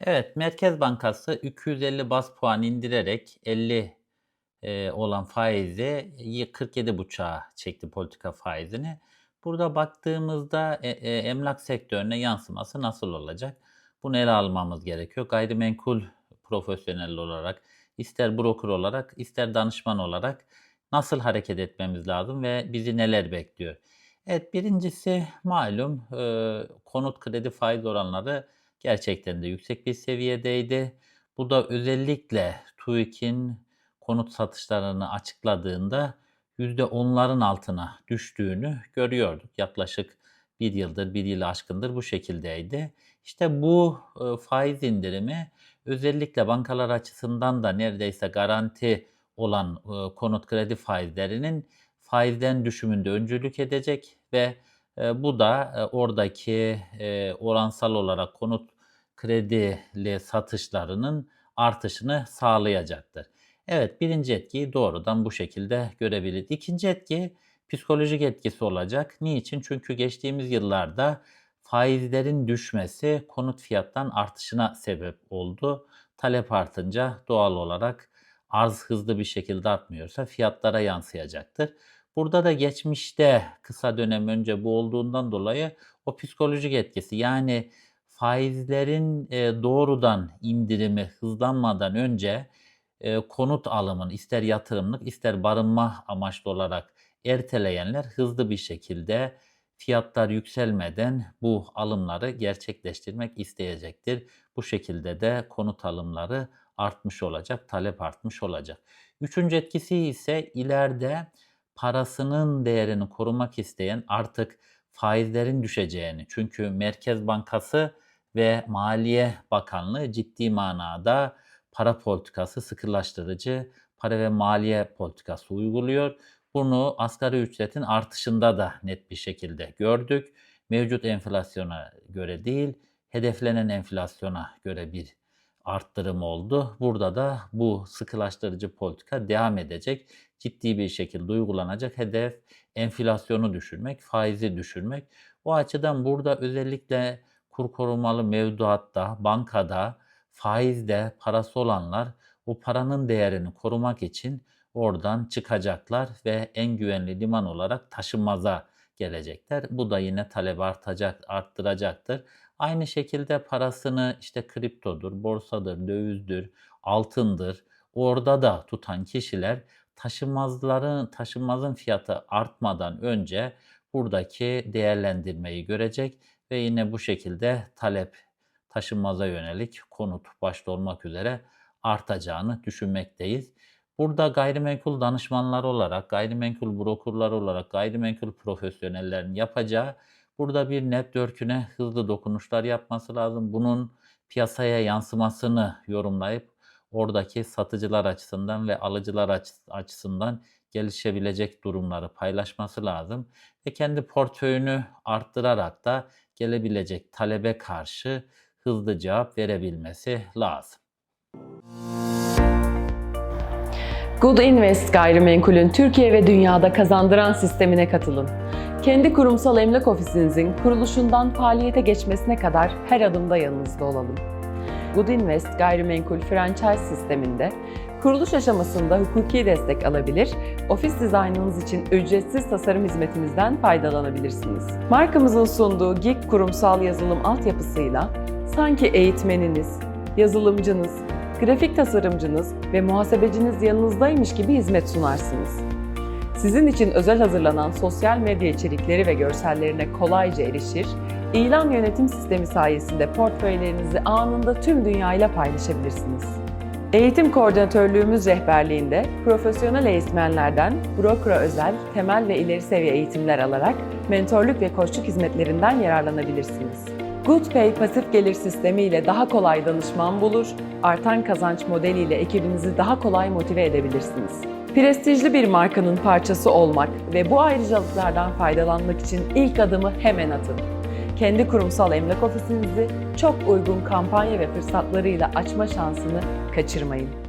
Evet, Merkez Bankası 250 baz puan indirerek 50 eee, olan faizi y 47,5'a çekti politika faizini. Burada baktığımızda e eee, emlak sektörüne yansıması nasıl olacak? Bunu ele almamız gerekiyor. Gayrimenkul profesyoneli olarak, ister broker olarak, ister danışman olarak nasıl hareket etmemiz lazım ve bizi neler bekliyor? Evet, birincisi malum, eee, konut kredi faiz oranları gerçekten de yüksek bir seviyedeydi. Bu da özellikle TÜİK'in konut satışlarını açıkladığında %10'ların altına düştüğünü görüyorduk. Yaklaşık 1 yıldır, 1 yılı aşkındır bu şekildeydi. İşte bu, ııı, faiz indirimi özellikle bankalar açısından da neredeyse garanti olan, ııı, konut kredi faizlerinin faizden düşümünde öncülük edecek ve, bu da, oradaki, oransal olarak konut kredili satışlarının artışını sağlayacaktır. Evet, 1'inci etkiyi doğrudan bu şekilde görebiliriz. 2'nci etki psikolojik etkisi olacak. Niçin? Çünkü geçtiğimiz yıllarda faizlerin düşmesi konut fiyattan artışına sebep oldu. Talep artınca doğal olarak arz hızlı bir şekilde artmıyorsa fiyatlara yansıyacaktır. Burada da geçmişte kısa dönem önce bu olduğundan dolayı o psikolojik etkisi yani faizlerin, eee, doğrudan indirimi hızlanmadan önce, eee, konut alımını ister yatırımlık ister barınma amaçlı olarak erteleyenler hızlı bir şekilde fiyatlar yükselmeden bu alımları gerçekleştirmek isteyecektir. Bu şekilde de konut alımları artmış olacak, talep artmış olacak. 3'üncü etkisi ise ileride parasının değerini korumak isteyen artık faizlerin düşeceğini çünkü Merkez Bankası ve Maliye Bakanlığı ciddi manada para politikası, sıkılaştırıcı para ve maliye politikası uyguluyor. Bunu asgari ücretin artışında da net bir şekilde gördük. Mevcut enflasyona göre değil, hedeflenen enflasyona göre bir arttırım oldu. Burada da bu sıkılaştırıcı politika devam edecek. Ciddi bir şekilde uygulanacak. Hedef enflasyonu düşürmek, faizi düşürmek. O açıdan burada özellikle kur korumalı mevduatta, bankada, faizde parası olanlar o paranın değerini korumak için oradan çıkacaklar ve en güvenli liman olarak taşınmaza gelecekler. Bu da yine talebi artacak, arttıracaktır. Aynı şekilde parasını işte kriptodur, borsadır, dövizdür, altındır orada da tutan kişiler taşınmazların taşınmazın fiyatı artmadan önce buradaki değerlendirmeyi görecek ve yine bu şekilde talep taşınmaza yönelik konut başta olmak üzere artacağını düşünmekteyiz. Burada gayrimenkul danışmanları olarak, gayrimenkul broker'ları olarak, gayrimenkul profesyonellerinin yapacağı burada bir network'üne hızlı dokunuşlar yapması lazım. Bunun piyasaya yansımasını yorumlayıp oradaki satıcılar açısından ve alıcılar açı açısından gelişebilecek durumları paylaşması lazım ve kendi portföyünü arttırarak da gelebilecek talebe karşı hızlı cevap verebilmesi lazım. Good Invest Gayrimenkul'ün Türkiye ve dünyada kazandıran sistemine katılın. Kendi kurumsal emlak ofisinizin kuruluşundan faaliyete geçmesine kadar her adımda yanınızda olalım. Good Invest Gayrimenkul franchise sisteminde kuruluş aşamasında hukuki destek alabilir, ofis dizaynınız için ücretsiz tasarım hizmetimizden faydalanabilirsiniz. Markamızın sunduğu GİK kurumsal yazılım altyapısıyla sanki eğitmeniniz, yazılımcınız, grafik tasarımcınız ve muhasebeciniz yanınızdaymış gibi hizmet sunarsınız. Sizin için özel hazırlanan sosyal medya içerikleri ve görsellerine kolayca erişir, ilan yönetim sistemi sayesinde portföylerinizi anında tüm dünyayla paylaşabilirsiniz. Eğitim koordinatörlüğümüz rehberliğinde profesyonel eğitmenlerden brokera özel, temel ve ileri seviye eğitimler alarak mentorluk ve koçluk hizmetlerinden yararlanabilirsiniz. GoodPay pasif gelir sistemi ile daha kolay danışman bulur, artan kazanç modeliyle ekibinizi daha kolay motive edebilirsiniz. Prestijli bir markanın parçası olmak ve bu ayrıcalıklardan faydalanmak için ilk adımı hemen atın. Kendi kurumsal emlak ofisinizi çok uygun kampanya ve fırsatlarıyla açma şansını kaçırmayın.